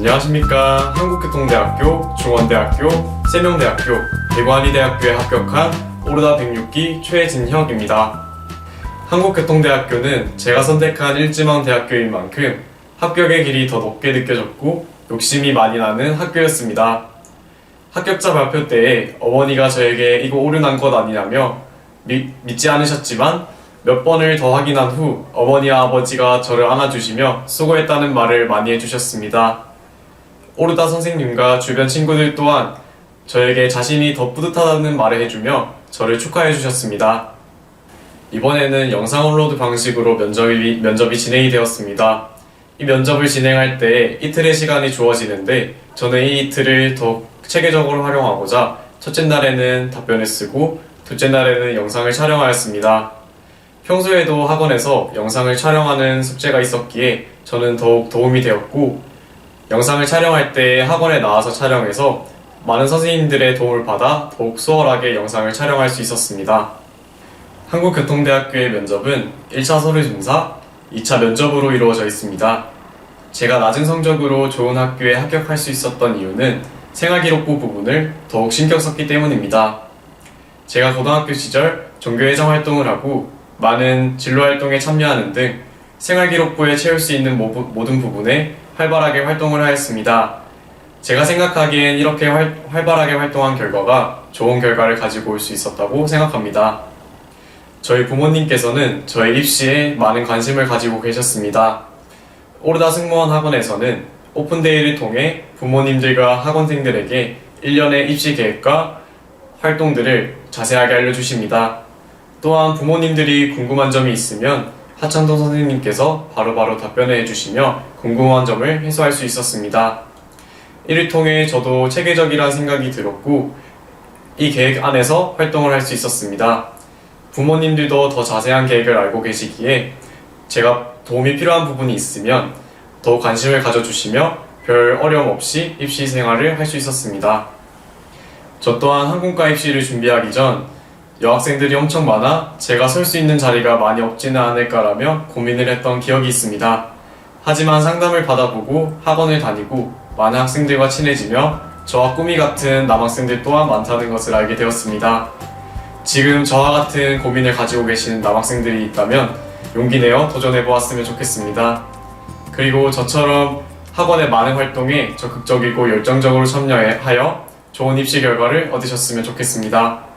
안녕하십니까. 한국교통대학교, 중원대학교, 세명대학교, 대구한의대학교에 합격한 오르다 106기 최진혁입니다. 한국교통대학교는 제가 선택한 일지망 대학교인 만큼 합격의 길이 더 높게 느껴졌고 욕심이 많이 나는 학교였습니다. 합격자 발표 때에 어머니가 저에게 이거 오류 난 것 아니냐며 미- 믿지 않으셨지만 몇 번을 더 확인한 후 어머니와 아버지가 저를 안아주시며 수고했다는 말을 많이 해주셨습니다. 오르다 선생님과 주변 친구들 또한 저에게 자신이 더 뿌듯하다는 말을 해주며 저를 축하해 주셨습니다. 이번에는 영상 업로드 방식으로 면접이, 면접이 진행이 되었습니다. 이 면접을 진행할 때 이틀의 시간이 주어지는데 저는 이 이틀을 더 체계적으로 활용하고자 첫째 날에는 답변을 쓰고 둘째 날에는 영상을 촬영하였습니다. 평소에도 학원에서 영상을 촬영하는 숙제가 있었기에 저는 더욱 도움이 되었고 영상을 촬영할 때 학원에 나와서 촬영해서 많은 선생님들의 도움을 받아 더욱 수월하게 영상을 촬영할 수 있었습니다. 한국교통대학교의 면접은 1차 서류 심사, 2차 면접으로 이루어져 있습니다. 제가 낮은 성적으로 좋은 학교에 합격할 수 있었던 이유는 생활기록부 부분을 더욱 신경 썼기 때문입니다. 제가 고등학교 시절 종교회장 활동을 하고 많은 진로 활동에 참여하는 등 생활기록부에 채울 수 있는 모- 모든 부분에 활발하게 활동을 하였습니다. 제가 생각하기엔 이렇게 활, 활발하게 활동한 결과가 좋은 결과를 가지고 올 수 있었다고 생각합니다. 저희 부모님께서는 저의 입시에 많은 관심을 가지고 계셨습니다. 오르다 승무원 학원에서는 오픈데이를 통해 부모님들과 학원생들에게 1년의 입시 계획과 활동들을 자세하게 알려주십니다. 또한 부모님들이 궁금한 점이 있으면 하찬동 선생님께서 바로바로 답변해 주시며 궁금한 점을 해소할 수 있었습니다. 이를 통해 저도 체계적이라는 생각이 들었고 이 계획 안에서 활동을 할 수 있었습니다. 부모님들도 더 자세한 계획을 알고 계시기에 제가 도움이 필요한 부분이 있으면 더 관심을 가져주시며 별 어려움 없이 입시 생활을 할 수 있었습니다. 저 또한 항공과 입시를 준비하기 전 여학생들이 엄청 많아 제가 설 수 있는 자리가 많이 없지는 않을까라며 고민을 했던 기억이 있습니다. 하지만 상담을 받아보고 학원을 다니고 많은 학생들과 친해지며 저와 꿈이 같은 남학생들 또한 많다는 것을 알게 되었습니다. 지금 저와 같은 고민을 가지고 계시는 남학생들이 있다면 용기 내어 도전해 보았으면 좋겠습니다. 그리고 저처럼 학원의 많은 활동에 적극적이고 열정적으로 참여하여 좋은 입시 결과를 얻으셨으면 좋겠습니다.